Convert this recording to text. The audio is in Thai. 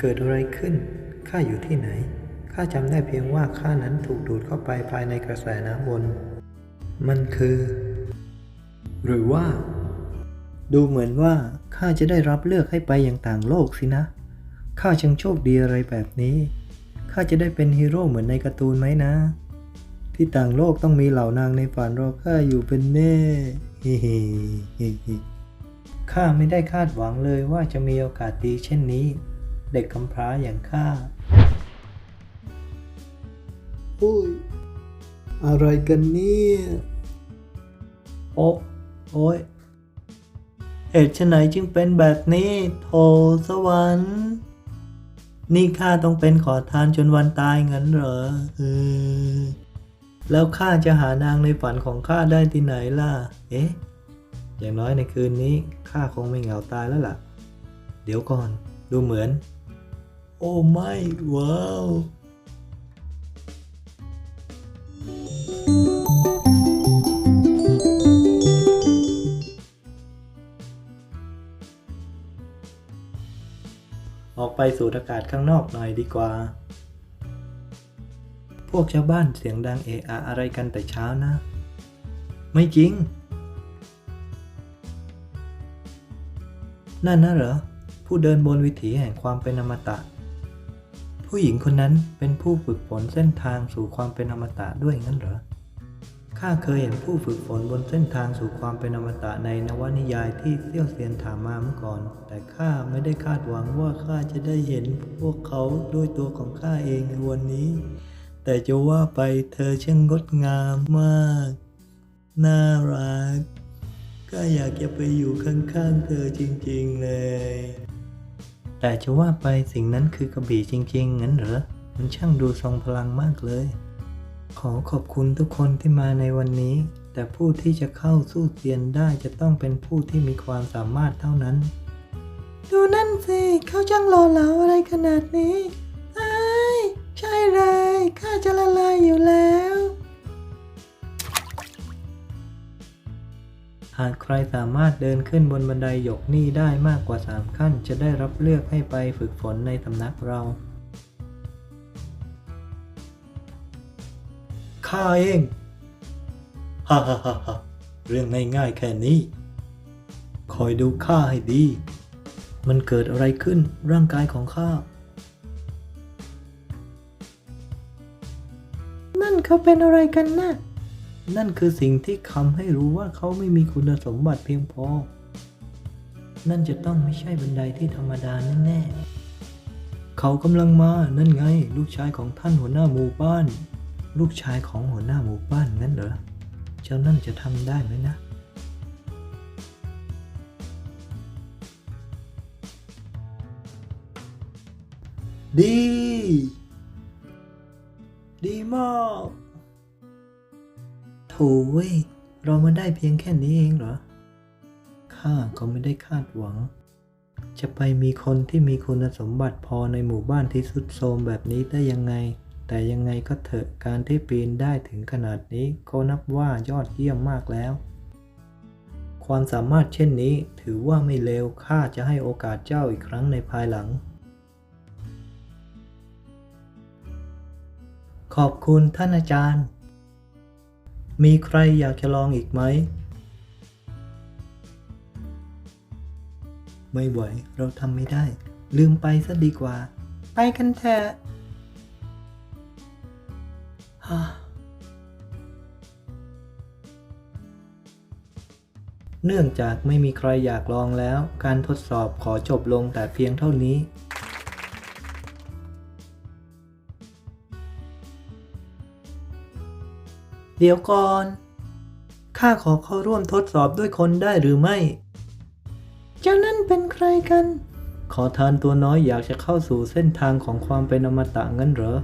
เกิดอะไรขึ้น ข้าอยู่ที่ไหน ข้าจำได้เพียงว่าข้านั้นถูกดูดเข้าไปภายในกระแสน้ำวน มันคือ หรือว่า ดูเหมือนว่าข้าจะได้รับเลือกให้ไปอย่างต่างโลกสินะ ข้าช่างโชคดีอะไรแบบนี้ ข้าจะได้เป็นฮีโร่เหมือนในการ์ตูนไหมนะ ที่ต่างโลกต้องมีเหล่านางในฝันรอข้าอยู่เป็นแน่ฮิฮิฮิฮิข้าไม่ได้คาดหวังเลยว่าจะมีโอกาสดีเช่นนี้ เด็กกำพร้าอย่างข้าโอ้ย อะไรกันเนี่ยโอ้โอ้ยเหตุไฉนจึงเป็นแบบนี้โถสวรรค์ นี่ข้าต้องเป็นขอทานจนวันตายงั้นเหรอเออแล้วข้าจะหานางในฝันของข้าได้ที่ไหนล่ะ เอ๊ะ อย่างน้อยในคืนนี้ข้าคงไม่เหงาตายแล้วล่ะ เดี๋ยวก่อน ดูเหมือน โอ้ไม่ว้าวออกไปสูดอากาศข้างนอกหน่อยดีกว่า พวกชาวบ้านเสียงดังเอะอะอะไรกันแต่เช้านะ ไม่จริง นั่นนะเหรอ ผู้เดินบนวิถีแห่งความเป็นอมตะ ผู้หญิงคนนั้นเป็นผู้ฝึกฝนเส้นทางสู่ความเป็นอมตะด้วยงั้นเหรอ ข้าเคยเห็นผู้ฝึกฝนบนเส้นทางสู่ความเป็นอมตะในนวนิยายที่เซี่ยวเซียนถามมาเมื่อก่อน แต่ข้าไม่ได้คาดหวังว่าข้าจะได้เห็นพวกเขาด้วยตัวของข้าเองในวันนี้ แต่จะว่าไปเธอช่างงดงามมาก น่ารัก ก็อยากจะไปอยู่ข้างๆเธอจริงๆเลย แต่จะว่าไปสิ่งนั้นคือกระบี่จริงๆ งั้นเหรอ มันช่างดูทรงพลังมากเลย ขอขอบคุณทุกคนที่มาในวันนี้ แต่ผู้ที่จะเข้าสู้เซียนได้จะต้องเป็นผู้ที่มีความสามารถเท่านั้น ดูนั่นสิเขาจังหล่อเหลาอะไรขนาดนี้ไอ้ใช่เลยข้าจะละลายอยู่แล้ว หากใครสามารถเดินขึ้นบนบันไดหยกนี่ได้มากกว่า 3 ขั้น จะได้รับเลือกให้ไปฝึกฝนในสำนักเราข้าเองฮ่าฮ่าฮ่าฮ่าเรื่องง่ายๆแค่นี้ คอยดูข้าให้ดี มันเกิดอะไรขึ้นร่างกายของข้า นั่นเขาเป็นอะไรกันนะ นั่นคือสิ่งที่คำให้รู้ว่าเขาไม่มีคุณสมบัติเพียงพอ นั่นจะต้องไม่ใช่บันไดที่ธรรมดาแน่ๆ เขากำลังมา นั่นไง ลูกชายของท่านหัวหน้าหมู่บ้าน ลูกชายของหัวหน้าหมู่บ้านนั่นเหรอ เจ้านั่นจะทำได้ไหมนะดี ดีมาก โถเว้ย เรามาได้เพียงแค่นี้เองเหรอ ข้าก็ไม่ได้คาดหวัง จะไปมีคนที่มีคุณสมบัติพอในหมู่บ้านที่สุดโทรมแบบนี้ได้ยังไง แต่ยังไงก็เถอะการที่ปีนได้ถึงขนาดนี้ก็นับว่ายอดเยี่ยมมากแล้ว ความสามารถเช่นนี้ถือว่าไม่เลว ข้าจะให้โอกาสเจ้าอีกครั้งในภายหลังขอบคุณท่านอาจารย์ มีใครอยากจะลองอีกไหม ไม่ไหว เราทำไม่ได้ ลืมไปซะดีกว่า ไปกันเถอะเนื่องจากไม่มีใครอยากลองแล้ว การทดสอบขอจบลงแต่เพียงเท่านี้ เดี๋ยวก่อน ข้าขอเข้าร่วมทดสอบด้วยคนได้หรือไม่ เจ้านั่นเป็นใครกัน ขอทานตัวน้อยอยากจะเข้าสู่เส้นทางของความเป็นอมตะงั้นเหรอ